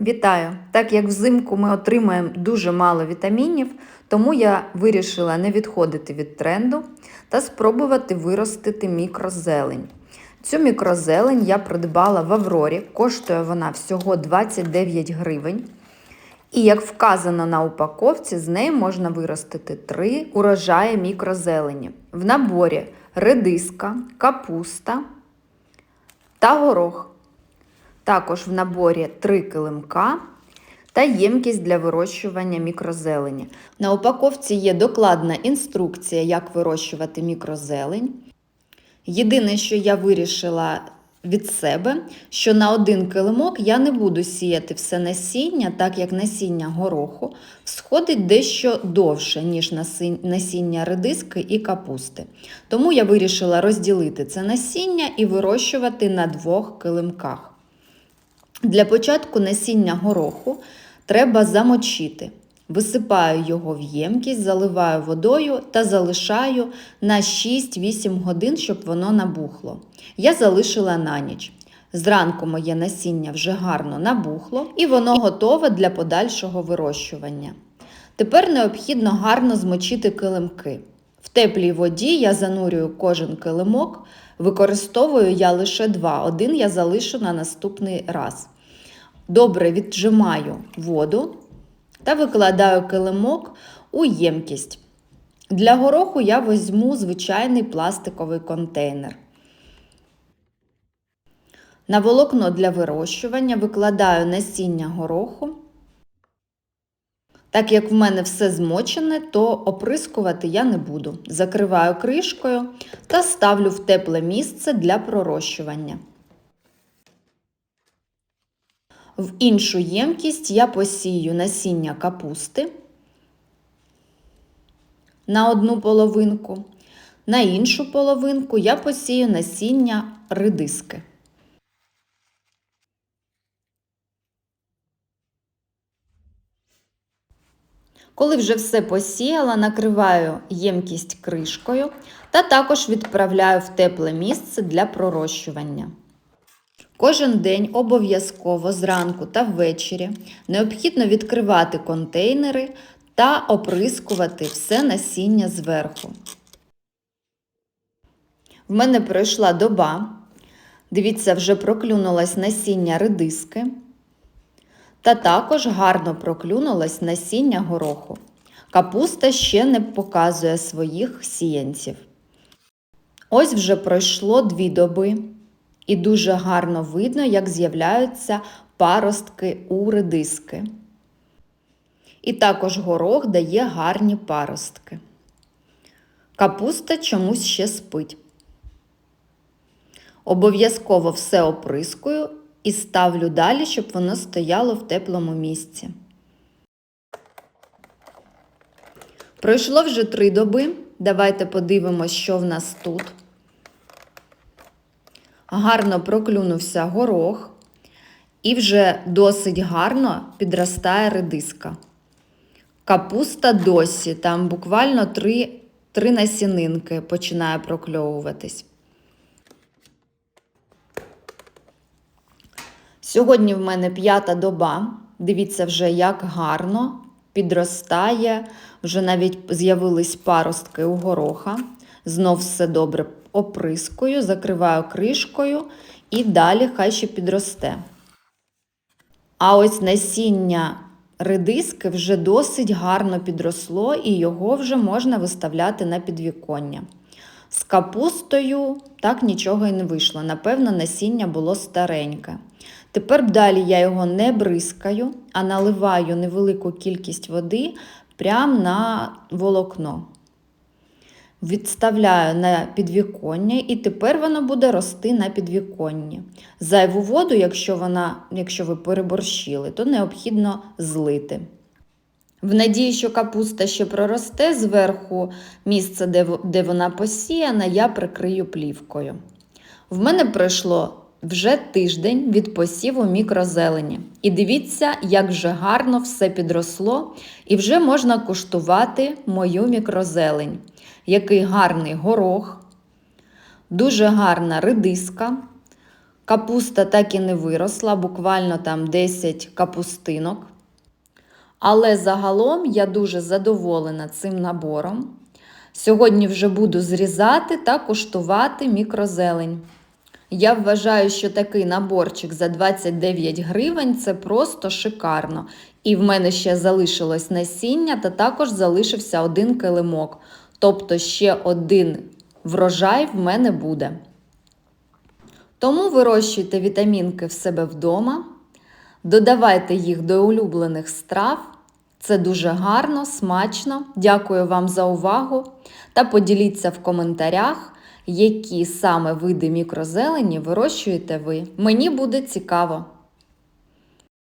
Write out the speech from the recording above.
Вітаю! Так як взимку ми отримаємо дуже мало вітамінів, тому я вирішила не відходити від тренду та спробувати виростити мікрозелень. Цю мікрозелень я придбала в Аврорі, коштує вона всього 29 гривень. І як вказано на упаковці, з неї можна виростити три урожаї мікрозелені. В наборі редиска, капуста та горох. Також в наборі три килимка та ємкість для вирощування мікрозелені. На упаковці є докладна інструкція, як вирощувати мікрозелень. Єдине, що я вирішила від себе, що на один килимок я не буду сіяти все насіння, так як насіння гороху всходить дещо довше, ніж насіння редиски і капусти. Тому я вирішила розділити це насіння і вирощувати на двох килимках. Для початку насіння гороху треба замочити. Висипаю його в ємкість, заливаю водою та залишаю на 6-8 годин, щоб воно набухло. Я залишила на ніч. Зранку моє насіння вже гарно набухло і воно готове для подальшого вирощування. Тепер необхідно гарно змочити килимки. В теплій воді я занурюю кожен килимок, використовую я лише два. Один я залишу на наступний раз. Добре віджимаю воду та викладаю килимок у ємкість. Для гороху я візьму звичайний пластиковий контейнер. На волокно для вирощування викладаю насіння гороху. Так як в мене все змочене, то оприскувати я не буду. Закриваю кришкою та ставлю в тепле місце для пророщування. В іншу ємкість я посію насіння капусти на одну половинку. На іншу половинку я посію насіння редиски. Коли вже все посіяла, накриваю ємкість кришкою та також відправляю в тепле місце для пророщування. Кожен день обов'язково зранку та ввечері необхідно відкривати контейнери та оприскувати все насіння зверху. В мене пройшла доба. Дивіться, вже проклюнулось насіння редиски. Та також гарно проклюнулось насіння гороху. Капуста ще не показує своїх сіянців. Ось вже пройшло дві доби. І дуже гарно видно, як з'являються паростки у редиски. І також горох дає гарні паростки. Капуста чомусь ще спить. Обов'язково все оприскую і ставлю далі, щоб воно стояло в теплому місці. Пройшло вже три доби. Давайте подивимось, що в нас тут. Гарно проклюнувся горох, і вже досить гарно підростає редиска. Капуста досі, там буквально три, три насінинки починає прокльовуватись. Сьогодні в мене п'ята доба. Дивіться, вже як гарно підростає, вже навіть з'явились паростки у гороха. Знов все добре оприскую, закриваю кришкою і далі хай ще підросте. А ось насіння редиски вже досить гарно підросло і його вже можна виставляти на підвіконня. З капустою так нічого і не вийшло. Напевно, насіння було стареньке. Тепер далі я його не бризкаю, а наливаю невелику кількість води прямо на волокно. Відставляю на підвіконня, і тепер воно буде рости на підвіконні. Зайву воду, якщо вона, якщо ви переборщили, то необхідно злити. В надії, що капуста ще проросте зверху місце, де, вона посіяна, я прикрию плівкою. В мене пройшло вже тиждень від посіву мікрозелені. І дивіться, як вже гарно все підросло, і вже можна куштувати мою мікрозелень. Який гарний горох, дуже гарна редиска. Капуста так і не виросла, буквально там 10 капустинок. Але загалом я дуже задоволена цим набором. Сьогодні вже буду зрізати та куштувати мікрозелень. Я вважаю, що такий наборчик за 29 гривень це просто шикарно. І в мене ще залишилось насіння та також залишився один килимок. Тобто ще один врожай в мене буде. Тому вирощуйте вітамінки в себе вдома, додавайте їх до улюблених страв. Це дуже гарно, смачно. Дякую вам за увагу та поділіться в коментарях, які саме види мікрозелені вирощуєте ви. Мені буде цікаво.